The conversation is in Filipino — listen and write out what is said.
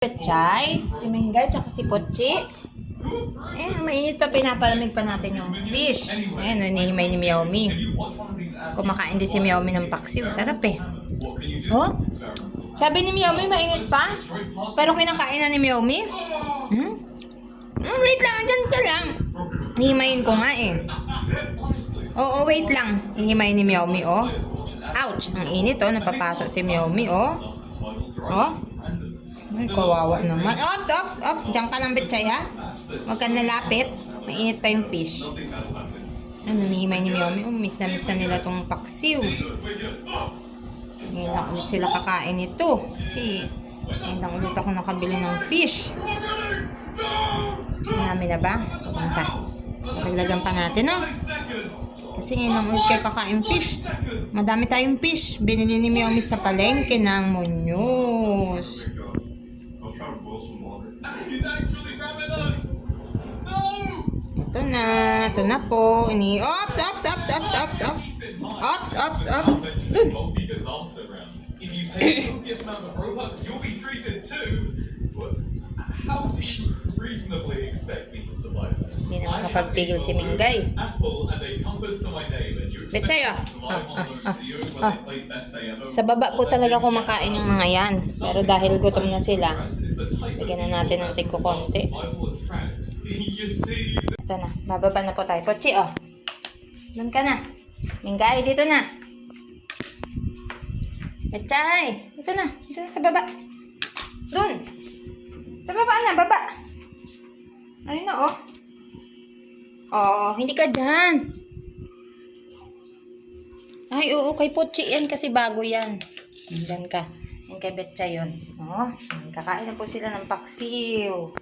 Pechay, si Mingay, tsaka si Pochi. Eh, mainit pa, pinapalamig pa natin yung fish. Ayan, hinihimay ni Miyaomi. Kumakain din si Miyaomi ng paksiw. Sarap eh. Oh? Sabi ni Miyaomi, mainit pa? Pero kinakain na ni Miyaomi? Hmm? Hmm, wait lang, dyan ka lang. Hihimayin ko nga eh. Oo, wait lang. Hihimayin ni Miyaomi, oh. Ouch! Ang init, oh. Napapasok si Miyaomi, oh. Oh. Ay, kawawa naman. Ops, ops, ops. Diyan ka lang, Betchay, ha? Huwag kang nalapit. Mainit pa yung fish. Ano, nanihimay ni Miyomi. Oh, miss na miss na nila tong paksiw. Ngayon lang ulit sila kakain nito. Kasi, ngayon lang ulit ako nakabili ng fish. Marami na ba? Pupunta. Pataglagan pa natin, no? Kasi ngayon lang ulit kayo kakain fish. Madami tayong fish. Binili ni Miyomi sa palengke ng Munyos. Ito na. Ito na po. Ini ops, ops, ops, ops, ops, ops. Ops, ops, ops. Round. If you pay copious amount of Robux, you'll be treated too. How reasonably expect me to survive this? Hindi na makapagpigil si Mingay. Me ah. Ah, ah, ah. Sa baba po talaga kumakain yung mga yan. Pero dahil gutom na sila, lagyan na natin ng tigko konti. Ito na. Bababa na po tayo. Pochi, oh. Doon ka na. Mingay, dito na. Betchay, dito na. Dito na sa baba. Doon. Sa baba na, baba. Ayun na, oh. Oo, hindi ka dyan. Ay, oo, kay Pochi yan kasi bago yan. Diyan ka. Yan kay Betchay yun. Oh, kakain na po sila ng paksiw.